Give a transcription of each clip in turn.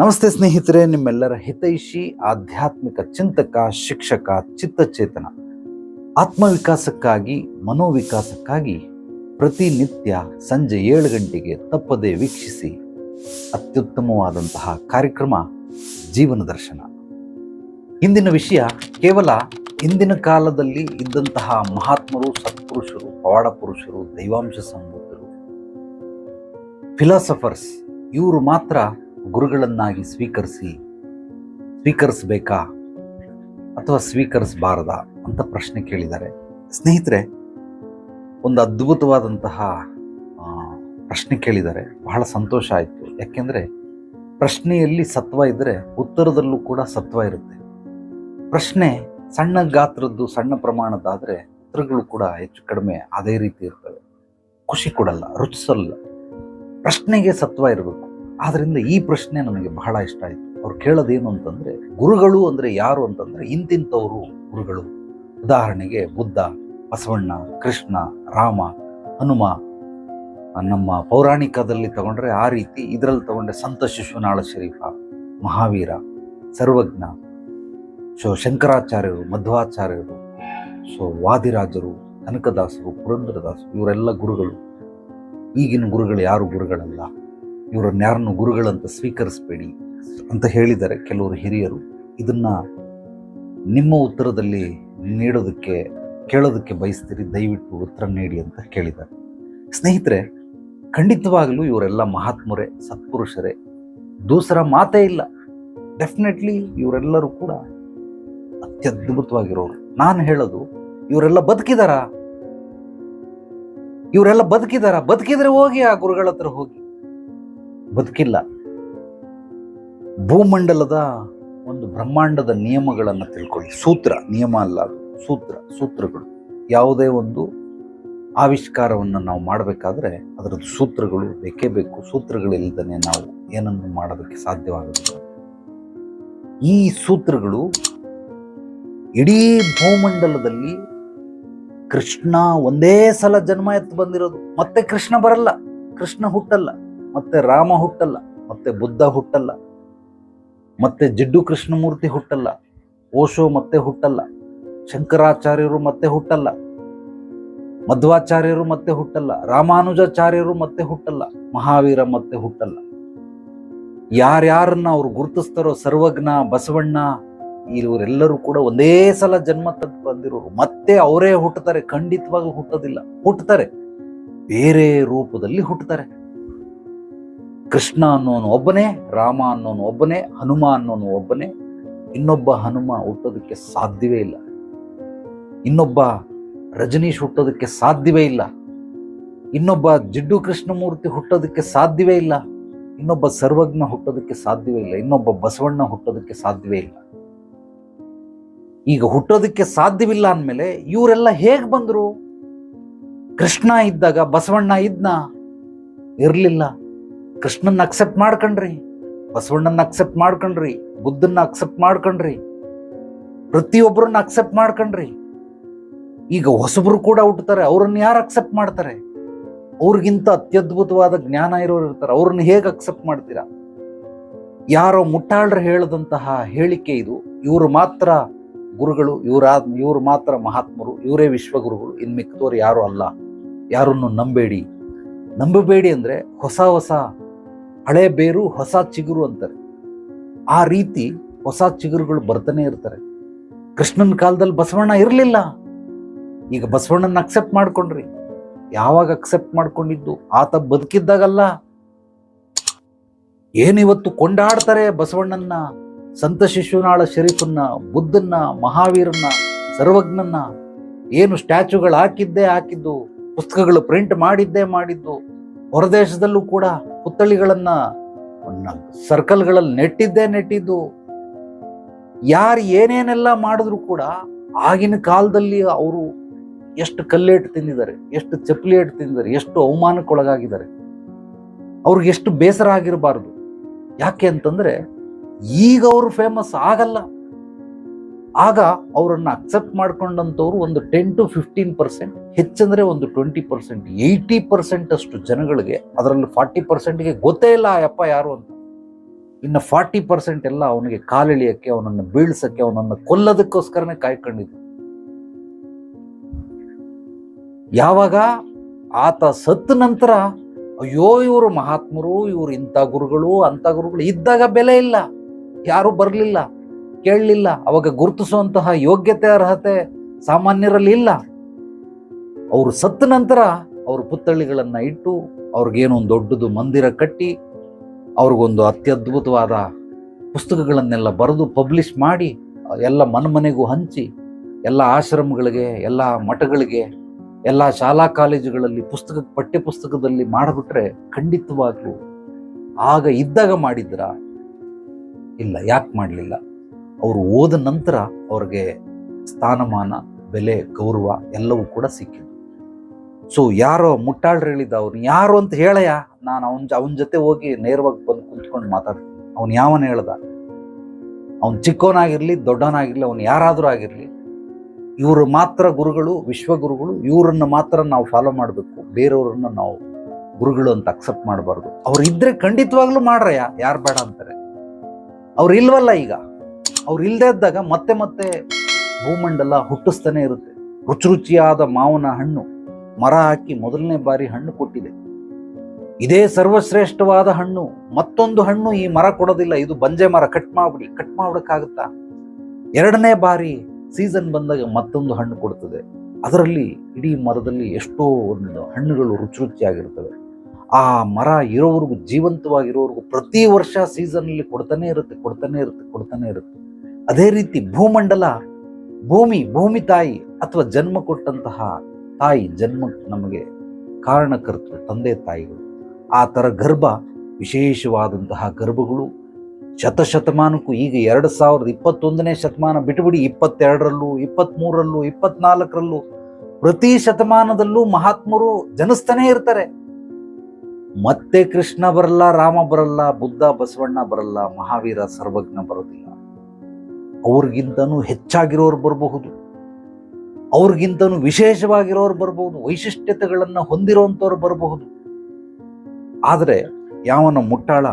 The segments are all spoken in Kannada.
ನಮಸ್ತೆ ಸ್ನೇಹಿತರೆ, ನಿಮ್ಮೆಲ್ಲರ ಹಿತೈಷಿ, ಆಧ್ಯಾತ್ಮಿಕ ಚಿಂತಕ, ಶಿಕ್ಷಕ, ಚಿತ್ತಚೇತನ, ಆತ್ಮವಿಕಾಸಕ್ಕಾಗಿ, ಮನೋವಿಕಾಸಕ್ಕಾಗಿ ಪ್ರತಿನಿತ್ಯ ಸಂಜೆ ಏಳು ಗಂಟೆಗೆ ತಪ್ಪದೆ ವೀಕ್ಷಿಸಿ ಅತ್ಯುತ್ತಮವಾದಂತಹ ಕಾರ್ಯಕ್ರಮ ಜೀವನ ದರ್ಶನ. ಇಂದಿನ ವಿಷಯ ಕೇವಲ ಇಂದಿನ ಕಾಲದಲ್ಲಿ ಇದ್ದಂತಹ ಮಹಾತ್ಮರು, ಸತ್ಪುರುಷರು ಪವಾಡ ಪುರುಷರು ದೈವಾಂಶ ಸಂಬಂಧರು ಫಿಲಾಸಫರ್ಸ್ ಇವರು ಮಾತ್ರ ಗುರುಗಳನ್ನಾಗಿ ಸ್ವೀಕರಿಸಿ ಸ್ವೀಕರಿಸಬೇಕಾ ಅಥವಾ ಸ್ವೀಕರಿಸಬಾರದಾ ಅಂತ ಪ್ರಶ್ನೆ ಕೇಳಿದ್ದಾರೆ. ಸ್ನೇಹಿತರೆ, ಒಂದು ಅದ್ಭುತವಾದಂತಹ ಪ್ರಶ್ನೆ ಕೇಳಿದ್ದಾರೆ. ಬಹಳ ಸಂತೋಷ ಆಯಿತು. ಯಾಕೆಂದರೆ, ಪ್ರಶ್ನೆಯಲ್ಲಿ ಸತ್ವ ಇದ್ದರೆ ಉತ್ತರದಲ್ಲೂ ಕೂಡ ಸತ್ವ ಇರುತ್ತೆ. ಪ್ರಶ್ನೆ ಸಣ್ಣ ಗಾತ್ರದ್ದು ಸಣ್ಣ ಪ್ರಮಾಣದಾದರೆ ಉತ್ತರಗಳು ಕೂಡ ಹೆಚ್ಚು ಕಡಿಮೆ ಅದೇ ರೀತಿ ಇರ್ತವೆ. ಖುಷಿ ಕೊಡಲ್ಲ, ರುಚಿಸಲ್ಲ. ಪ್ರಶ್ನೆಗೆ ಸತ್ವ ಇರಬೇಕು. ಆದ್ರಿಂದ ಈ ಪ್ರಶ್ನೆ ನನಗೆ ಬಹಳ ಇಷ್ಟ ಆಯಿತು. ಅವ್ರು ಕೇಳೋದೇನು ಅಂತಂದ್ರೆ, ಗುರುಗಳು ಅಂದ್ರೆ ಯಾರು ಅಂತಂದ್ರೆ ಇಂತಿಂಥವರು ಗುರುಗಳು. ಉದಾಹರಣೆಗೆ ಬುದ್ಧ, ಬಸವಣ್ಣ, ಕೃಷ್ಣ, ರಾಮ, ಹನುಮ ನಮ್ಮ ಪೌರಾಣಿಕದಲ್ಲಿ ತಗೊಂಡ್ರೆ ಆ ರೀತಿ, ಇದರಲ್ಲಿ ತಗೊಂಡ್ರೆ ಸಂತ ಶಿಶುನಾಳ ಶರೀಫ, ಮಹಾವೀರ, ಸರ್ವಜ್ಞ, ಸೊ ಶಂಕರಾಚಾರ್ಯರು, ಮಧ್ವಾಚಾರ್ಯರು, ಸೊ ವಾದಿರಾಜರು, ಕನಕದಾಸರು, ಪುರಂದರದಾಸರು, ಇವರೆಲ್ಲ ಗುರುಗಳು. ಈಗಿನ ಗುರುಗಳು ಯಾರು ಗುರುಗಳಲ್ಲ? ಇವರನ್ನ ಯಾರನ್ನು ಗುರುಗಳಂತ ಸ್ವೀಕರಿಸಬೇಡಿ ಅಂತ ಹೇಳಿದ್ದಾರೆ ಕೆಲವರು ಹಿರಿಯರು. ಇದನ್ನು ನಿಮ್ಮ ಉತ್ತರದಲ್ಲಿ ನೀಡೋದಕ್ಕೆ, ಕೇಳೋದಕ್ಕೆ ಬಯಸ್ತೀರಿ, ದಯವಿಟ್ಟು ಉತ್ತರ ನೀಡಿ ಅಂತ ಕೇಳಿದ್ದಾರೆ ಸ್ನೇಹಿತರೆ, ಖಂಡಿತವಾಗಲೂ ಇವರೆಲ್ಲ ಮಹಾತ್ಮರೇ, ಸತ್ಪುರುಷರೇ. ದೂಸರ ಮಾತೇ ಇಲ್ಲ. ಡೆಫಿನೆಟ್ಲಿ ಇವರೆಲ್ಲರೂ ಕೂಡ ಅತ್ಯದ್ಭುತವಾಗಿರೋರು. ನಾನು ಹೇಳೋದು, ಇವರೆಲ್ಲ ಬದುಕಿದಾರ? ಇವರೆಲ್ಲ ಬದುಕಿದಾರ? ಬದುಕಿದ್ರೆ ಹೋಗಿ ಆ ಗುರುಗಳ ಹತ್ರ ಹೋಗಿ. ಬದುಕಿಲ್ಲ. ಭೂಮಂಡಲದ ಒಂದು ಬ್ರಹ್ಮಾಂಡದ ನಿಯಮಗಳನ್ನು ತಿಳ್ಕೊಳ್ಳಿ. ಸೂತ್ರ, ನಿಯಮ ಅಲ್ಲ ಸೂತ್ರ, ಸೂತ್ರಗಳು. ಯಾವುದೇ ಒಂದು ಆವಿಷ್ಕಾರವನ್ನು ನಾವು ಮಾಡಬೇಕಾದ್ರೆ ಅದರದ್ದು ಸೂತ್ರಗಳು ಬೇಕೇ ಬೇಕು. ಸೂತ್ರಗಳಿಲ್ಲದೇ ನಾವು ಏನನ್ನು ಮಾಡೋದಕ್ಕೆ ಸಾಧ್ಯವಾಗುತ್ತೆ ಈ ಸೂತ್ರಗಳು ಇಡೀ ಭೂಮಂಡಲದಲ್ಲಿ ಕೃಷ್ಣ ಒಂದೇ ಸಲ ಜನ್ಮ ಎತ್ತು ಬಂದಿರೋದು. ಮತ್ತೆ ಕೃಷ್ಣ ಬರಲ್ಲ. ಕೃಷ್ಣ ಹುಟ್ಟಲ್ಲ. ಮತ್ತೆ ರಾಮ ಹುಟ್ಟಲ್ಲ, ಮತ್ತೆ ಬುದ್ಧ ಹುಟ್ಟಲ್ಲ, ಮತ್ತೆ ಜಿಡ್ಡು ಕೃಷ್ಣಮೂರ್ತಿ ಹುಟ್ಟಲ್ಲ, ಓಶೋ ಮತ್ತೆ ಹುಟ್ಟಲ್ಲ, ಶಂಕರಾಚಾರ್ಯರು ಮತ್ತೆ ಹುಟ್ಟಲ್ಲ, ಮಧ್ವಾಚಾರ್ಯರು ಮತ್ತೆ ಹುಟ್ಟಲ್ಲ, ರಾಮಾನುಜಾಚಾರ್ಯರು ಮತ್ತೆ ಹುಟ್ಟಲ್ಲ, ಮಹಾವೀರ ಮತ್ತೆ ಹುಟ್ಟಲ್ಲ. ಯಾರ್ಯಾರನ್ನ ಅವ್ರು ಗುರುತಿಸ್ತಾರೋ ಸರ್ವಜ್ಞ, ಬಸವಣ್ಣ, ಇವರೆಲ್ಲರೂ ಕೂಡ ಒಂದೇ ಸಲ ಜನ್ಮ ತಂದು ಬಂದಿರೋರು, ಮತ್ತೆ ಅವರೇ ಹುಟ್ಟುತ್ತಾರೆ ಖಂಡಿತವಾಗೂ ಹುಟ್ಟೋದಿಲ್ಲ, ಹುಟ್ಟುತ್ತಾರೆ, ಬೇರೆ ರೂಪದಲ್ಲಿ ಹುಟ್ಟುತ್ತಾರೆ. ಕೃಷ್ಣ ಅನ್ನೋನು ಒಬ್ಬನೇ, ರಾಮ ಅನ್ನೋನು ಒಬ್ಬನೇ ಹನುಮ ಅನ್ನೋನು ಒಬ್ಬನೇ. ಇನ್ನೊಬ್ಬ ಹನುಮ ಹುಟ್ಟೋದಕ್ಕೆ ಸಾಧ್ಯವೇ ಇಲ್ಲ. ಇನ್ನೊಬ್ಬ ರಜನೀಶ್ ಹುಟ್ಟೋದಕ್ಕೆ ಸಾಧ್ಯವೇ ಇಲ್ಲ. ಇನ್ನೊಬ್ಬ ಜಿಡ್ಡು ಕೃಷ್ಣಮೂರ್ತಿ ಹುಟ್ಟೋದಕ್ಕೆ ಸಾಧ್ಯವೇ ಇಲ್ಲ. ಇನ್ನೊಬ್ಬ ಸರ್ವಜ್ಞ ಹುಟ್ಟೋದಕ್ಕೆ ಸಾಧ್ಯವೇ ಇಲ್ಲ. ಇನ್ನೊಬ್ಬ ಬಸವಣ್ಣ ಹುಟ್ಟೋದಕ್ಕೆ ಸಾಧ್ಯವೇ ಇಲ್ಲ. ಈಗ ಹುಟ್ಟೋದಕ್ಕೆ ಸಾಧ್ಯವಿಲ್ಲ ಅಂದಮೇಲೆ ಇವರೆಲ್ಲ ಹೇಗೆ ಬಂದರು? ಕೃಷ್ಣ ಇದ್ದಾಗ ಬಸವಣ್ಣ ಇದ್ನ? ಇರ್ಲಿಲ್ಲ. ಕೃಷ್ಣನ್ನ ಅಕ್ಸೆಪ್ಟ್ ಮಾಡ್ಕಂಡ್ರಿ ಬಸವಣ್ಣನ ಅಕ್ಸೆಪ್ಟ್ ಮಾಡ್ಕೊಂಡ್ರಿ ಬುದ್ಧನ್ನ ಅಕ್ಸೆಪ್ಟ್ ಮಾಡ್ಕೊಂಡ್ರಿ ಪ್ರತಿಯೊಬ್ಬರನ್ನ ಅಕ್ಸೆಪ್ಟ್ ಮಾಡ್ಕೊಂಡ್ರಿ ಈಗ ಹೊಸಬ್ರು ಕೂಡ ಹುಟ್ಟುತ್ತಾರೆ ಅವ್ರನ್ನ ಯಾರು ಅಕ್ಸೆಪ್ಟ್ ಮಾಡ್ತಾರೆ? ಅವ್ರಿಗಿಂತ ಅತ್ಯದ್ಭುತವಾದ ಜ್ಞಾನ ಇರೋರು ಇರ್ತಾರೆ, ಅವ್ರನ್ನ ಹೇಗೆ ಅಕ್ಸೆಪ್ಟ್ ಮಾಡ್ತೀರಾ? ಯಾರೋ ಮುಟ್ಟಾಳ್ರು ಹೇಳದಂತಹ ಹೇಳಿಕೆ ಇದು, ಇವರು ಮಾತ್ರ ಗುರುಗಳು ಇವರಾದ ಇವರು ಮಾತ್ರ ಮಹಾತ್ಮರು, ಇವರೇ ವಿಶ್ವಗುರುಗಳು, ಇನ್ ಮಿಕ್ಕದವ್ರು ಯಾರು ಅಲ್ಲ. ಯಾರನ್ನು ನಂಬೇಡಿ. ನಂಬಬೇಡಿ ಅಂದ್ರೆ ಹೊಸ ಹೊಸ ಹಳೆ ಬೇರು, ಹೊಸ ಚಿಗುರು ಅಂತಾರೆ. ಆ ರೀತಿ ಹೊಸ ಚಿಗುರುಗಳು ಬರ್ತಾನೆ ಇರ್ತಾರೆ. ಕೃಷ್ಣನ ಕಾಲದಲ್ಲಿ ಬಸವಣ್ಣ ಇರಲಿಲ್ಲ. ಈಗ ಬಸವಣ್ಣನ ಅಕ್ಸೆಪ್ಟ್ ಮಾಡ್ಕೊಂಡ್ರಿ. ಯಾವಾಗ ಅಕ್ಸೆಪ್ಟ್ ಮಾಡ್ಕೊಂಡಿದ್ದು? ಆತ ಬದುಕಿದ್ದಾಗಲ್ಲ. ಏನಿವತ್ತು ಕೊಂಡಾಡ್ತಾರೆ ಬಸವಣ್ಣನ್ನ, ಸಂತ ಶಿಶುನಾಳ ಶರೀಫನ್ನ, ಬುದ್ಧನ್ನ, ಮಹಾವೀರನ್ನ, ಸರ್ವಜ್ಞನ್ನ? ಏನು ಸ್ಟ್ಯಾಚುಗಳು ಹಾಕಿದ್ದೇ ಹಾಕಿದ್ದು, ಪುಸ್ತಕಗಳು ಪ್ರಿಂಟ್ ಮಾಡಿದ್ದೇ ಮಾಡಿದ್ದು, ಹೊರದೇಶದಲ್ಲೂ ಕೂಡ. ಪುತ್ಥಳಿಗಳನ್ನ ಸರ್ಕಲ್ಗಳಲ್ಲಿ ನೆಟ್ಟಿದ್ದೇ ನೆಟ್ಟಿದ್ದು. ಯಾರು ಏನೇನೆಲ್ಲ ಮಾಡಿದ್ರು ಕೂಡ ಆಗಿನ ಕಾಲದಲ್ಲಿ ಅವರು ಎಷ್ಟು ಕಲ್ಲೇಟು ತಿಂದಿದ್ದಾರೆ, ಎಷ್ಟು ಚಪ್ಪಲಿ ಏಟು ತಿಂದಿದ್ದಾರೆ, ಎಷ್ಟು ಅವಮಾನಕ್ಕೊಳಗಾಗಿದ್ದಾರೆ. ಅವ್ರಿಗೆ ಎಷ್ಟು ಬೇಸರ ಆಗಿರಬಾರ್ದು. ಯಾಕೆ ಅಂತಂದ್ರೆ ಈಗ ಅವರು ಫೇಮಸ್ ಆಗಲ್ಲ. ಆಗ ಅವರನ್ನು ಅಕ್ಸೆಪ್ಟ್ ಮಾಡ್ಕೊಂಡಂಥವ್ರು ಒಂದು ಟೆನ್ ಟು ಫಿಫ್ಟೀನ್ ಪರ್ಸೆಂಟ್ ಹೆಚ್ಚಂದರೆ ಒಂದು ಟ್ವೆಂಟಿ ಪರ್ಸೆಂಟ್ ಏಯ್ಟಿ ಪರ್ಸೆಂಟ್ ಅಷ್ಟು ಜನಗಳಿಗೆ ಅದರಲ್ಲಿ ಫಾರ್ಟಿ ಪರ್ಸೆಂಟ್ಗೆ ಗೊತ್ತೇ ಇಲ್ಲ ಅಪ್ಪ ಯಾರು ಅಂತ. ಇನ್ನು ಫಾರ್ಟಿ ಪರ್ಸೆಂಟ್ ಎಲ್ಲ ಅವನಿಗೆ ಕಾಲೆಳಿಯಕ್ಕೆ ಅವನನ್ನು ಬೀಳ್ಸಕ್ಕೆ, ಅವನನ್ನು ಕೊಲ್ಲೋದಕ್ಕೋಸ್ಕರನೇ ಕಾಯ್ಕೊಂಡಿದ್ದ ಯಾವಾಗ? ಆತ ಸತ್ತ ನಂತರ ಅಯ್ಯೋ ಇವರು ಮಹಾತ್ಮರು, ಇವರು ಇಂಥ ಗುರುಗಳು ಅಂತ ಗುರುಗಳು ಇದ್ದಾಗ ಬೆಲೆ ಇಲ್ಲ. ಯಾರೂ ಬರಲಿಲ್ಲ. ಕೇಳಲಿಲ್ಲ. ಅವಾಗ ಗುರುತಿಸುವಂತಹ ಯೋಗ್ಯತೆ, ಅರ್ಹತೆ ಸಾಮಾನ್ಯರಲ್ಲಿ ಇಲ್ಲ. ಅವರು ಸತ್ತ ನಂತರ ಅವರು ಪುತ್ಥಳಿಗಳನ್ನು ಇಟ್ಟು ಅವ್ರಿಗೇನೋ ಒಂದು ದೊಡ್ಡದು ಮಂದಿರ ಕಟ್ಟಿ ಅವ್ರಿಗೊಂದು ಅತ್ಯದ್ಭುತವಾದ ಪುಸ್ತಕಗಳನ್ನೆಲ್ಲ ಬರೆದು ಪಬ್ಲಿಷ್ ಮಾಡಿ, ಎಲ್ಲ ಮನಮನೆಗೂ ಹಂಚಿ, ಎಲ್ಲ ಆಶ್ರಮಗಳಿಗೆ, ಎಲ್ಲ ಮಠಗಳಿಗೆ, ಎಲ್ಲ ಶಾಲಾ ಕಾಲೇಜುಗಳಲ್ಲಿ ಪುಸ್ತಕ ಪಠ್ಯ ಪುಸ್ತಕದಲ್ಲಿ ಮಾಡಿಬಿಟ್ರೆ ಖಂಡಿತವಾಗ್ಲೂ ಆಗ ಇದ್ದಾಗ ಮಾಡಿದ್ರ? ಇಲ್ಲ, ಯಾಕೆ ಮಾಡಲಿಲ್ಲ? ಅವರು ಓದ ನಂತರ ಅವ್ರಿಗೆ ಸ್ಥಾನಮಾನ, ಬೆಲೆ, ಗೌರವ ಎಲ್ಲವೂ ಕೂಡ ಸಿಕ್ಕಿತು ಸೊ ಯಾರೋ ಮುಟ್ಟಾಳ್ರು ಹೇಳಿದ ಅವ್ರು ಯಾರು ಅಂತ ಹೇಳಯ್ಯ? ನಾನು ಅವನ ಅವನ ಜೊತೆ ಹೋಗಿ ನೇರವಾಗಿ ಬಂದು ಕುಂತ್ಕೊಂಡು ಮಾತಾಡ್ತೀನಿ. ಅವನು ಯಾವನ ಹೇಳ್ದ? ಅವನು ಚಿಕ್ಕವನಾಗಿರ್ಲಿ ದೊಡ್ಡವನಾಗಿರಲಿ, ಅವನು ಯಾರಾದರೂ ಆಗಿರಲಿ, ಇವರು ಮಾತ್ರ ಗುರುಗಳು, ವಿಶ್ವಗುರುಗಳು, ಇವರನ್ನ ಮಾತ್ರ ನಾವು ಫಾಲೋ ಮಾಡಬೇಕು. ಬೇರೆಯವ್ರನ್ನ ನಾವು ಗುರುಗಳು ಅಂತ ಅಕ್ಸೆಪ್ಟ್ ಮಾಡಬಾರ್ದು. ಅವ್ರು ಇದ್ರೆ ಖಂಡಿತವಾಗ್ಲೂ ಮಾಡ್ರಯ್ಯ. ಯಾರು ಬೇಡ ಅಂತಾರೆ. ಅವ್ರು ಇಲ್ವಲ್ಲ ಈಗ? ಅವ್ರು ಇಲ್ಲದೆ ಇದ್ದಾಗ ಮತ್ತೆ ಮತ್ತೆ ಭೂಮಂಡಲ ಹುಟ್ಟಿಸ್ತಾನೆ ಇರುತ್ತೆ. ರುಚಿ ರುಚಿಯಾದ ಮಾವನ ಹಣ್ಣು, ಮರ ಹಾಕಿ ಮೊದಲನೇ ಬಾರಿ ಹಣ್ಣು ಕೊಟ್ಟಿದೆ. ಇದೇ ಸರ್ವಶ್ರೇಷ್ಠವಾದ ಹಣ್ಣು, ಮತ್ತೊಂದು ಹಣ್ಣು ಈ ಮರ ಕೊಡೋದಿಲ್ಲ, ಇದು ಬಂಜೆ ಮರ ಕಟ್ ಮಾಡ್ಬಿಡಿ ಕಟ್ ಮಾಡ್ಬಿಡಕ್ಕಾಗುತ್ತಾ ಎರಡನೇ ಬಾರಿ ಸೀಸನ್ ಬಂದಾಗ ಮತ್ತೊಂದು ಹಣ್ಣು ಕೊಡ್ತದೆ. ಅದರಲ್ಲಿ ಇಡೀ ಮರದಲ್ಲಿ ಎಷ್ಟೋ ಒಂದು ಹಣ್ಣುಗಳು ರುಚಿ ರುಚಿಯಾಗಿರ್ತವೆ. ಆ ಮರ ಇರೋವರೆಗೂ, ಜೀವಂತವಾಗಿರೋವರೆಗೂ ಪ್ರತಿ ವರ್ಷ ಸೀಸನಲ್ಲಿ ಕೊಡ್ತಾನೆ ಇರುತ್ತೆ ಕೊಡ್ತಾನೆ ಇರುತ್ತೆ ಕೊಡ್ತಾನೆ ಇರುತ್ತೆ. ಅದೇ ರೀತಿ ಭೂಮಂಡಲ, ಭೂಮಿ ಭೂಮಿ ತಾಯಿ ಅಥವಾ ಜನ್ಮ ಕೊಟ್ಟಂತಹ ತಾಯಿ, ಜನ್ಮ ನಮಗೆ ಕಾರಣಕರ್ತರು, ತಂದೆ ತಾಯಿಗಳು. ಆ ಥರ ಗರ್ಭ, ವಿಶೇಷವಾದಂತಹ ಗರ್ಭಗಳು ಶತಶತಮಾನಕ್ಕೂ ಈಗ ಎರಡು ಸಾವಿರದ ಇಪ್ಪತ್ತೊಂದನೇ ಶತಮಾನ ಬಿಟ್ಟುಬಿಡಿ ಇಪ್ಪತ್ತೆರಡರಲ್ಲೂ, ಇಪ್ಪತ್ತ್ಮೂರರಲ್ಲೂ ಇಪ್ಪತ್ನಾಲ್ಕರಲ್ಲೂ ಪ್ರತಿ ಶತಮಾನದಲ್ಲೂ ಮಹಾತ್ಮರು ಜನಿಸ್ತಾನೇ ಇರ್ತಾರೆ. ಮತ್ತೆ ಕೃಷ್ಣ ಬರಲ್ಲ, ರಾಮ ಬರಲ್ಲ, ಬುದ್ಧ, ಬಸವಣ್ಣ ಬರಲ್ಲ, ಮಹಾವೀರ, ಸರ್ವಜ್ಞ ಬರೋದಿಲ್ಲ. ಅವ್ರಿಗಿಂತನೂ ಹೆಚ್ಚಾಗಿರೋರು ಬರಬಹುದು. ಅವ್ರಿಗಿಂತನೂ ವಿಶೇಷವಾಗಿರೋರು ಬರಬಹುದು. ವೈಶಿಷ್ಟ್ಯತೆಗಳನ್ನು ಹೊಂದಿರುವಂಥವ್ರು ಬರಬಹುದು. ಆದರೆ ಯಾವನ ಮುಟ್ಟಾಳ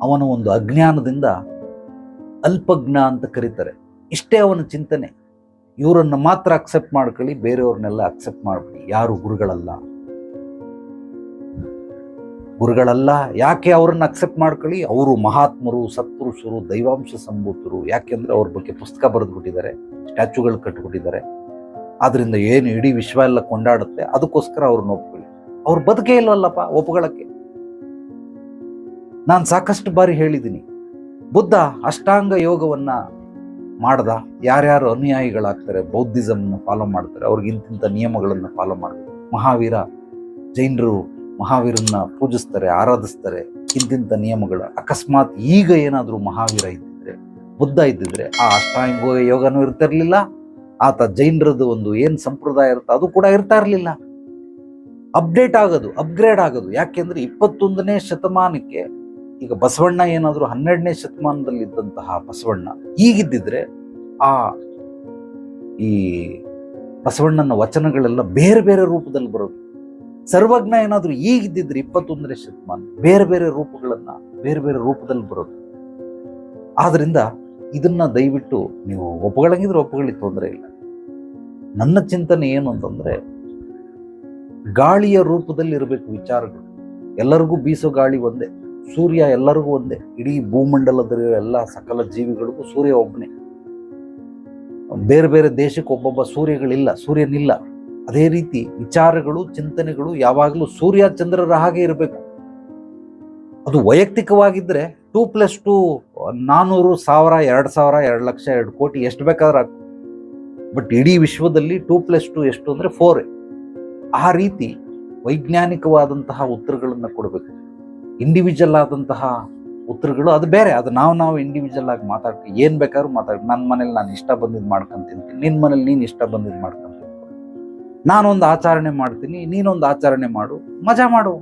ಅವನ ಒಂದು ಅಜ್ಞಾನದಿಂದ ಅಲ್ಪಜ್ಞ ಅಂತ ಕರೀತಾರೆ. ಇಷ್ಟೇ ಅವನ ಚಿಂತನೆ. ಇವರನ್ನು ಮಾತ್ರ ಅಕ್ಸೆಪ್ಟ್ ಮಾಡ್ಕೊಳ್ಳಿ, ಬೇರೆಯವ್ರನ್ನೆಲ್ಲ ಅಕ್ಸೆಪ್ಟ್ ಮಾಡ್ಬಿಡಿ. ಯಾರು ಗುರುಗಳಲ್ಲ. ಗುರುಗಳಲ್ಲ. ಯಾಕೆ ಅವ್ರನ್ನ ಅಕ್ಸೆಪ್ಟ್ ಮಾಡ್ಕೊಳ್ಳಿ? ಅವರು ಮಹಾತ್ಮರು, ಸತ್ಪುರುಷರು, ದೈವಾಂಶ ಸಂಭೂತರು. ಯಾಕೆಂದ್ರೆ ಅವ್ರ ಬಗ್ಗೆ ಪುಸ್ತಕ ಬರೆದ್ಬಿಟ್ಟಿದ್ದಾರೆ, ಸ್ಟ್ಯಾಚುಗಳು ಕಟ್ಬಿಟ್ಟಿದ್ದಾರೆ. ಆದ್ರಿಂದ ಏನು ಇಡೀ ವಿಶ್ವ ಎಲ್ಲ ಕೊಂಡಾಡುತ್ತೆ, ಅದಕ್ಕೋಸ್ಕರ ಅವ್ರನ್ನ ಒಪ್ಕೊಳ್ಳಿ. ಅವ್ರ ಬದುಕೇ ಇಲ್ವಲ್ಲಪ್ಪ ಒಪ್ಕೊಳ್ಳೋಕ್ಕೆ. ನಾನು ಸಾಕಷ್ಟು ಬಾರಿ ಹೇಳಿದ್ದೀನಿ ಬುದ್ಧ ಅಷ್ಟಾಂಗ ಯೋಗವನ್ನ ಮಾಡ್ದ. ಯಾರ್ಯಾರು ಅನುಯಾಯಿಗಳಾಗ್ತಾರೆ, ಬೌದ್ಧಿಸಮ್ನ ಫಾಲೋ ಮಾಡ್ತಾರೆ, ಅವ್ರಿಗೆ ಇಂತಿಂಥ ನಿಯಮಗಳನ್ನು ಫಾಲೋ ಮಾಡಬೇಕು ಮಹಾವೀರ, ಜೈನರು ಮಹಾವೀರನ್ನ ಪೂಜಿಸ್ತಾರೆ, ಆರಾಧಿಸ್ತಾರೆ ಹಿಂದಿಂತ ನಿಯಮಗಳು ಅಕಸ್ಮಾತ್ ಈಗ ಏನಾದರೂ ಮಹಾವೀರ ಇದ್ದಿದ್ರೆ, ಬುದ್ಧ ಇದ್ದಿದ್ರೆ ಆ ಅಷ್ಟಾಂಗ ಯೋಗನೂ ಇರ್ತಿರ್ಲಿಲ್ಲ, ಆತ ಜೈನರದ್ದು ಒಂದು ಏನು ಸಂಪ್ರದಾಯ ಇರುತ್ತೆ ಅದು ಕೂಡ ಇರ್ತಾ ಇರಲಿಲ್ಲ ಅಪ್ಡೇಟ್ ಆಗೋದು ಅಪ್ಗ್ರೇಡ್ ಆಗೋದು. ಯಾಕೆಂದ್ರೆ ಇಪ್ಪತ್ತೊಂದನೇ ಶತಮಾನಕ್ಕೆ ಈಗ ಬಸವಣ್ಣ ಏನಾದರೂ ಹನ್ನೆರಡನೇ ಶತಮಾನದಲ್ಲಿ ಇದ್ದಂತಹ ಬಸವಣ್ಣ ಈಗಿದ್ದಿದ್ರೆ ಆ ಈ ಬಸವಣ್ಣನ ವಚನಗಳೆಲ್ಲ ಬೇರೆ ಬೇರೆ ರೂಪದಲ್ಲಿ ಬರೋದು. ಸರ್ವಜ್ಞ ಏನಾದರೂ ಈಗಿದ್ದಿದ್ರೆ ಇಪ್ಪತ್ತೊಂದನೇ ಶತಮಾನ, ಬೇರೆ ಬೇರೆ ರೂಪಗಳನ್ನ, ಬೇರೆ ಬೇರೆ ರೂಪದಲ್ಲಿ ಬರೋದು. ಆದ್ರಿಂದ ಇದನ್ನ ದಯವಿಟ್ಟು ನೀವು ಒಪ್ಪಗಳಂಗಿದ್ರೆ ಒಪ್ಪಗಳಿಗೆ ತೊಂದರೆ ಇಲ್ಲ. ನನ್ನ ಚಿಂತನೆ ಏನು ಅಂತಂದ್ರೆ, ಗಾಳಿಯ ರೂಪದಲ್ಲಿ ಇರಬೇಕು ವಿಚಾರಗಳು. ಎಲ್ಲರಿಗೂ ಬೀಸೋ ಗಾಳಿ ಒಂದೇ, ಸೂರ್ಯ ಎಲ್ಲರಿಗೂ ಒಂದೇ, ಇಡೀ ಭೂಮಂಡಲದಲ್ಲಿರೋ ಎಲ್ಲ ಸಕಲ ಜೀವಿಗಳಿಗೂ ಸೂರ್ಯ ಒಬ್ಬನೇ. ಬೇರೆ ಬೇರೆ ದೇಶಕ್ಕೆ ಒಬ್ಬೊಬ್ಬ ಸೂರ್ಯಗಳಿಲ್ಲ, ಸೂರ್ಯನಿಲ್ಲ. ಅದೇ ರೀತಿ ವಿಚಾರಗಳು, ಚಿಂತನೆಗಳು ಯಾವಾಗಲೂ ಸೂರ್ಯ ಚಂದ್ರರ ಹಾಗೆ ಇರಬೇಕು. ಅದು ವೈಯಕ್ತಿಕವಾಗಿದ್ದರೆ ಟೂ ಪ್ಲಸ್ ಟೂ ನಾನ್ನೂರು ಸಾವಿರ, ಎರಡು ಸಾವಿರ, ಎರಡು ಲಕ್ಷ, ಎರಡು ಕೋಟಿ ಎಷ್ಟು ಬೇಕಾದ್ರೆ ಹಾಕು ಬಟ್ ಇಡೀ ವಿಶ್ವದಲ್ಲಿ ಟೂ ಪ್ಲಸ್ ಟು ಎಷ್ಟು ಅಂದರೆ ಫೋರ್. ಆ ರೀತಿ ವೈಜ್ಞಾನಿಕವಾದಂತಹ ಉತ್ತರಗಳನ್ನು ಕೊಡಬೇಕು. ಇಂಡಿವಿಜುವಲ್ ಆದಂತಹ ಉತ್ತರಗಳು ಅದು ಬೇರೆ. ಅದು ನಾವು ನಾವು ಇಂಡಿವಿಜುವಲ್ ಆಗಿ ಮಾತಾಡ್ತೀವಿ. ಏನು ಬೇಕಾದ್ರೂ ಮಾತಾಡ್ತೀವಿ. ನನ್ನ ಮನೇಲಿ ನಾನು ಇಷ್ಟ ಬಂದಿದ್ದು ಮಾಡ್ಕೊಂತೀನಿ. ನಿನ್ನ ಮನೇಲಿ ನೀನು ಇಷ್ಟ ಬಂದಿದ್ದು ಮಾಡ್ಕೊಂತ ನಾನೊಂದು ಆಚರಣೆ ಮಾಡ್ತೀನಿ, ನೀನೊಂದು ಆಚರಣೆ ಮಾಡು, ಮಜಾ ಮಾಡು.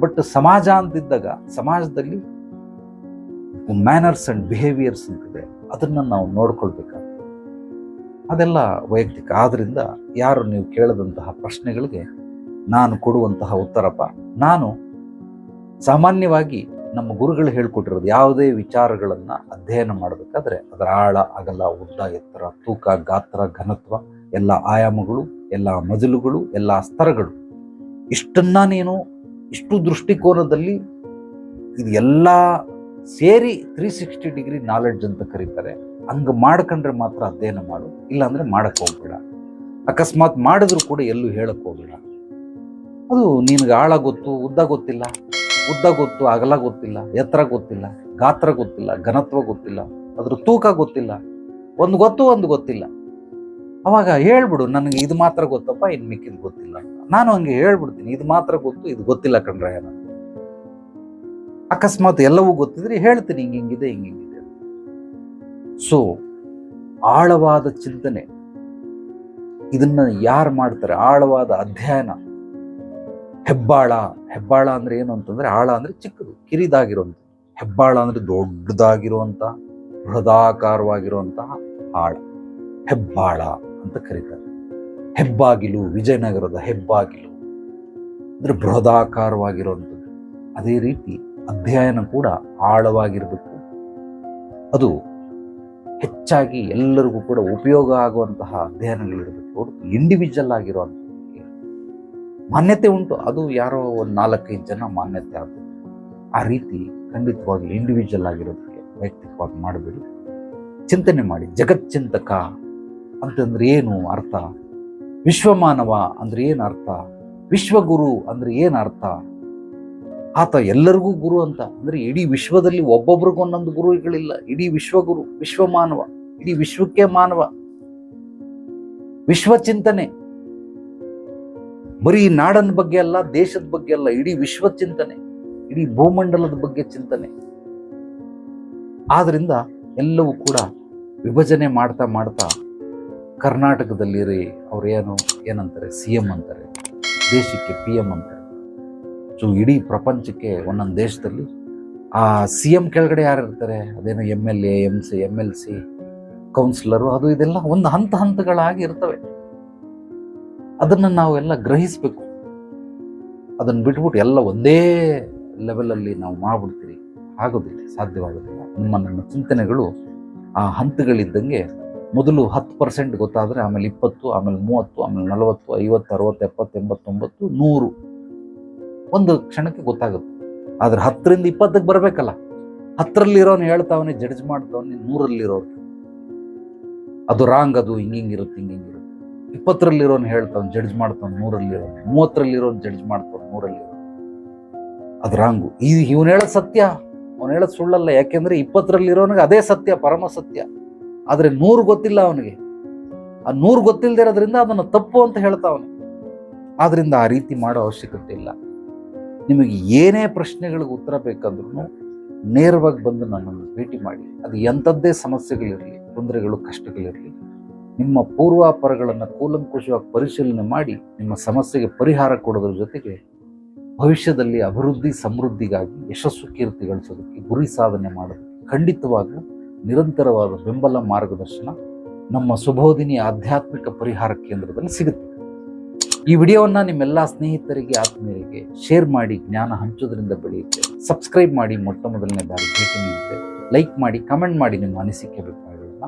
ಬಟ್ ಸಮಾಜ ಅಂತಿದ್ದಾಗ ಸಮಾಜದಲ್ಲಿ ಮ್ಯಾನರ್ಸ್ ಅಂಡ್ ಬಿಹೇವಿಯರ್ಸ್ ಅಂತಿದೆ ಅದನ್ನು ನಾವು ನೋಡ್ಕೊಳ್ಬೇಕಾಗ್ತದೆ. ಅದೆಲ್ಲ ವೈಯಕ್ತಿಕ. ಆದ್ದರಿಂದ ಯಾರು ನೀವು ಕೇಳದಂತಹ ಪ್ರಶ್ನೆಗಳಿಗೆ ನಾನು ಕೊಡುವಂತಹ ಉತ್ತರಪ್ಪ. ನಾನು ಸಾಮಾನ್ಯವಾಗಿ ನಮ್ಮ ಗುರುಗಳು ಹೇಳ್ಕೊಟ್ಟಿರೋದು ಯಾವುದೇ ವಿಚಾರಗಳನ್ನು ಅಧ್ಯಯನ ಮಾಡಬೇಕಾದ್ರೆ ಅದರ ಆಳ, ಅಗಲ, ಉದ್ದ, ಎತ್ತರ, ತೂಕ, ಗಾತ್ರ, ಘನತ್ವ, ಎಲ್ಲ ಆಯಾಮಗಳು ಎಲ್ಲ ಮಜಲುಗಳು, ಎಲ್ಲ ಸ್ತರಗಳು. ಇಷ್ಟನ್ನ ನೀನು ಇಷ್ಟು ದೃಷ್ಟಿಕೋನದಲ್ಲಿ ಇದು ಎಲ್ಲ ಸೇರಿ ತ್ರೀ ಸಿಕ್ಸ್ಟಿ ಡಿಗ್ರಿ ನಾಲೆಡ್ಜ್ ಅಂತ ಕರೀತಾರೆ. ಹಂಗೆ ಮಾಡ್ಕೊಂಡ್ರೆ ಮಾತ್ರ ಅಧ್ಯಯನ ಮಾಡು. ಇಲ್ಲಾಂದರೆ ಮಾಡಕ್ ಹೋಗ್ಬೇಡ. ಅಕಸ್ಮಾತ್ ಮಾಡಿದ್ರು ಕೂಡ ಎಲ್ಲೂ ಹೇಳಕ್ಕೆ ಹೋಗ್ಬೇಡ. ಅದು ನಿನಗೆ ಆಳ ಗೊತ್ತು, ಉದ್ದ ಗೊತ್ತಿಲ್ಲ. ಉದ್ದ ಗೊತ್ತು, ಅಗಲ ಗೊತ್ತಿಲ್ಲ, ಎತ್ತರ ಗೊತ್ತಿಲ್ಲ, ಗಾತ್ರ ಗೊತ್ತಿಲ್ಲ, ಘನತ್ವ ಗೊತ್ತಿಲ್ಲ, ಅದ್ರ ತೂಕ ಗೊತ್ತಿಲ್ಲ. ಒಂದು ಗೊತ್ತು, ಒಂದು ಗೊತ್ತಿಲ್ಲ. ಅವಾಗ ಹೇಳ್ಬಿಡು, ನನಗೆ ಇದು ಮಾತ್ರ ಗೊತ್ತಪ್ಪ, ಇನ್ನು ಮಿಕ್ಕಿದ್ ಗೊತ್ತಿಲ್ಲ. ನಾನು ಹಂಗೆ ಹೇಳ್ಬಿಡ್ತೀನಿ, ಇದು ಮಾತ್ರ ಗೊತ್ತು, ಇದು ಗೊತ್ತಿಲ್ಲ ಕಣ್ರೆ ನನಗೆ. ಅಕಸ್ಮಾತ್ ಎಲ್ಲವೂ ಗೊತ್ತಿದ್ರೆ ಹೇಳ್ತೀನಿ, ಹಿಂಗೆ ಹಿಂಗಿದೆ ಹಿಂಗೆ ಹಿಂಗಿದೆ ಸೊ ಆಳವಾದ ಚಿಂತನೆ. ಇದನ್ನ ಯಾರು ಮಾಡ್ತಾರೆ? ಆಳವಾದ ಅಧ್ಯಯನ. ಹೆಬ್ಬಾಳ. ಹೆಬ್ಬಾಳ ಅಂದ್ರೆ ಏನು ಅಂತಂದ್ರೆ, ಆಳ ಅಂದ್ರೆ ಚಿಕ್ಕದು, ಕಿರಿದಾಗಿರುವಂತ. ಹೆಬ್ಬಾಳ ಅಂದ್ರೆ ದೊಡ್ಡದಾಗಿರುವಂತ ಹೃದಾಕಾರವಾಗಿರುವಂತಹ ಆಳ. ಹೆಬ್ಬಾಳ. ಅಂತ ಕರೀತಾರೆ. ಹೆಬ್ಬಾಗಿಲು, ವಿಜಯನಗರದ ಹೆಬ್ಬಾಗಿಲು. ಅಂದರೆ ಬೃಹದಾಕಾರವಾಗಿರುವಂಥದ್ದು. ಅದೇ ರೀತಿ ಅಧ್ಯಯನ ಕೂಡ ಆಳವಾಗಿರಬೇಕು. ಅದು ಹೆಚ್ಚಾಗಿ ಎಲ್ಲರಿಗೂ ಕೂಡ ಉಪಯೋಗ ಆಗುವಂತಹ ಅಧ್ಯಯನಗಳಿರಬೇಕು. ಇಂಡಿವಿಜುವಲ್ ಆಗಿರುವಂಥ ಮಾನ್ಯತೆ ಉಂಟು. ಅದು ಯಾರೋ ಒಂದು ನಾಲ್ಕೈದು ಜನ ಮಾನ್ಯತೆ ಆಗುತ್ತೆ. ಆ ರೀತಿ ಖಂಡಿತವಾಗಿ ಇಂಡಿವಿಜುವಲ್ ಆಗಿರೋದಕ್ಕೆ ವೈಯಕ್ತಿಕವಾಗಿ ಮಾಡಬೇಡಿ. ಚಿಂತನೆ ಮಾಡಿ. ಜಗಚ್ಚಿಂತಕ ಅಂತಂದ್ರೆ ಏನು ಅರ್ಥ? ವಿಶ್ವಮಾನವ ಅಂದ್ರೆ ಏನು ಅರ್ಥ? ವಿಶ್ವಗುರು ಅಂದ್ರೆ ಏನು ಅರ್ಥ? ಆತ ಎಲ್ಲರಿಗೂ ಗುರು ಅಂತ. ಅಂದ್ರೆ ಇಡೀ ವಿಶ್ವದಲ್ಲಿ ಒಬ್ಬೊಬ್ರಿಗೂ ಒಂದೊಂದು ಗುರುಗಳಿಲ್ಲ. ಇಡೀ ವಿಶ್ವಗುರು, ವಿಶ್ವಮಾನವ, ಇಡೀ ವಿಶ್ವಕ್ಕೆ ಮಾನವ. ವಿಶ್ವ ಚಿಂತನೆ. ಬರೀ ನಾಡನ ಬಗ್ಗೆ ಅಲ್ಲ, ದೇಶದ ಬಗ್ಗೆ ಅಲ್ಲ, ಇಡೀ ವಿಶ್ವ ಚಿಂತನೆ. ಇಡೀ ಭೂಮಂಡಲದ ಬಗ್ಗೆ ಚಿಂತನೆ. ಆದ್ರಿಂದ ಎಲ್ಲವೂ ಕೂಡ ವಿಭಜನೆ ಮಾಡ್ತಾ ಮಾಡ್ತಾ ಕರ್ನಾಟಕದಲ್ಲಿ ಅವ್ರು ಏನು ಏನಂತಾರೆ, ಸಿ ಎಂ ಅಂತಾರೆ, ದೇಶಕ್ಕೆ ಪಿ ಎಂ ಅಂತಾರೆ. ಸೊ, ಇಡೀ ಪ್ರಪಂಚಕ್ಕೆ ಒಂದೊಂದು ದೇಶದಲ್ಲಿ ಆ ಸಿ ಎಂ ಕೆಳಗಡೆ ಯಾರು ಇರ್ತಾರೆ? ಅದೇನೋ M L A M C M L C, councillor, ಅದು ಇದೆಲ್ಲ ಒಂದು ಹಂತ ಹಂತಗಳಾಗಿ ಇರ್ತವೆ. ಅದನ್ನು ನಾವೆಲ್ಲ ಗ್ರಹಿಸಬೇಕು. ಅದನ್ನು ಬಿಟ್ಬಿಟ್ಟು ಎಲ್ಲ ಒಂದೇ ಲೆವೆಲಲ್ಲಿ ನಾವು ಮಾಡ್ಬಿಡ್ತೀರಿ. ಆಗೋದಿಲ್ಲ, ಸಾಧ್ಯವಾಗೋದಿಲ್ಲ. ನಿಮ್ಮ ನನ್ನ ಚಿಂತನೆಗಳು ಆ ಹಂತಗಳಿದ್ದಂಗೆ ಮೊದಲು ಹತ್ತು ಪರ್ಸೆಂಟ್ ಗೊತ್ತಾದರೆ, ಆಮೇಲೆ ಇಪ್ಪತ್ತು, ಆಮೇಲೆ ಮೂವತ್ತು, ಆಮೇಲೆ ನಲವತ್ತು, ಐವತ್ತು, ಅರವತ್ತು, ಎಪ್ಪತ್ತು, ಎಂಬತ್ತೊಂಬತ್ತು, ನೂರು. ಒಂದು ಕ್ಷಣಕ್ಕೆ ಗೊತ್ತಾಗುತ್ತೆ. ಆದರೆ ಹತ್ತರಿಂದ ಇಪ್ಪತ್ತಕ್ಕೆ ಬರಬೇಕಲ್ಲ. ಹತ್ತರಲ್ಲಿರೋನು ಹೇಳ್ತಾವನೆ ಜಡ್ಜ್ ಮಾಡ್ತಾವನೆ ನೂರಲ್ಲಿರೋರು ಅದು ರಾಂಗ್ ಅದು ಹಿಂಗಿಂಗಿರುತ್ತೆ ಹಿಂಗಿಂಗಿರುತ್ತೆ ಇಪ್ಪತ್ತರಲ್ಲಿರೋನು ಹೇಳ್ತಾವನು ಜಡ್ಜ್ ಮಾಡ್ತಾವನು ನೂರಲ್ಲಿರೋ ಮೂವತ್ತರಲ್ಲಿರೋನು ಜಡ್ಜ್ ಮಾಡ್ತಾವನು ನೂರಲ್ಲಿರೋ ಅದು ರಾಂಗು ಈ ಇವನು ಹೇಳೋದು ಸತ್ಯ. ಅವನು ಹೇಳೋದು ಸುಳ್ಳಲ್ಲ. ಯಾಕೆಂದ್ರೆ ಇಪ್ಪತ್ತರಲ್ಲಿರೋನಿಗೆ ಅದೇ ಸತ್ಯ, ಪರಮ ಸತ್ಯ. ಆದ್ರೆ ನೂರು ಗೊತ್ತಿಲ್ಲ ಅವನಿಗೆ. ಆ ನೂರು ಗೊತ್ತಿಲ್ಲದೆ ಇರೋದ್ರಿಂದ ಅದನ್ನು ತಪ್ಪು ಅಂತ ಹೇಳ್ತಾ ಅವನು. ಆದ್ರಿಂದ ಆ ರೀತಿ ಮಾಡೋ ಅವಶ್ಯಕತೆ ಇಲ್ಲ. ನಿಮಗೆ ಏನೇ ಪ್ರಶ್ನೆಗಳಿಗೆ ಉತ್ತರ ಬೇಕಂದ್ರೂ ನೇರವಾಗಿ ಬಂದು ನನ್ನನ್ನು ಭೇಟಿ ಮಾಡಿ. ಅದು ಎಂಥದ್ದೇ ಸಮಸ್ಯೆಗಳಿರಲಿ, ತೊಂದರೆಗಳು, ಕಷ್ಟಗಳಿರಲಿ, ನಿಮ್ಮ ಪೂರ್ವಾಪರಗಳನ್ನು ಕೂಲಂಕುಷವಾಗಿ ಪರಿಶೀಲನೆ ಮಾಡಿ, ನಿಮ್ಮ ಸಮಸ್ಯೆಗೆ ಪರಿಹಾರ ಕೊಡೋದ್ರ ಜೊತೆಗೆ ಭವಿಷ್ಯದಲ್ಲಿ ಅಭಿವೃದ್ಧಿ, ಸಮೃದ್ಧಿಗಾಗಿ ಯಶಸ್ಸು ಕೀರ್ತಿ ಗಳಿಸೋದಕ್ಕೆ ಗುರಿ ಸಾಧನೆ ಮಾಡೋದಕ್ಕೆ ಖಂಡಿತವಾಗ್ಲೂ ನಿರಂತರವಾದ ಬೆಂಬಲ ಮಾರ್ಗದರ್ಶನ ನಮ್ಮ ಸುಬೋಧಿನಿ ಆಧ್ಯಾತ್ಮಿಕ ಪರಿಹಾರ ಕೇಂದ್ರದಲ್ಲಿ ಸಿಗುತ್ತೆ. ಈ ವಿಡಿಯೋವನ್ನು ನಿಮ್ಮೆಲ್ಲ ಸ್ನೇಹಿತರಿಗೆ, ಆತ್ಮೀಯರಿಗೆ ಶೇರ್ ಮಾಡಿ, ಜ್ಞಾನ ಹಂಚೋದ್ರಿಂದ ಬೆಳೆಯುತ್ತೆ. ಸಬ್ಸ್ಕ್ರೈಬ್ ಮಾಡಿ, ಮೊಟ್ಟ ಮೊದಲನೇ ಬಾರಿ ಭೇಟಿ ನೀಡುತ್ತೆ ಲೈಕ್ ಮಾಡಿ ಕಮೆಂಟ್ ಮಾಡಿ ನಿಮ್ಮ ಅನಿಸಿಕೆ, ಅಭಿಪ್ರಾಯಗಳನ್ನ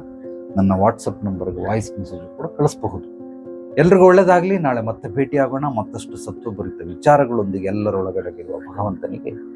ನನ್ನ ವಾಟ್ಸಪ್ ನಂಬರ್ಗೆ ವಾಯ್ಸ್ ಮೆಸೇಜ್ ಕೂಡ ಕಳಿಸಬಹುದು. ಎಲ್ರಿಗೂ ಒಳ್ಳೆಯದಾಗಲಿ ನಾಳೆ ಮತ್ತೆ ಭೇಟಿಯಾಗೋಣ. ಮತ್ತಷ್ಟು ಸತ್ವಭರಿತ ವಿಚಾರಗಳೊಂದಿಗೆ ಎಲ್ಲರೊಳಗಡೆಗಿರುವ ಭಗವಂತನಿಗೆ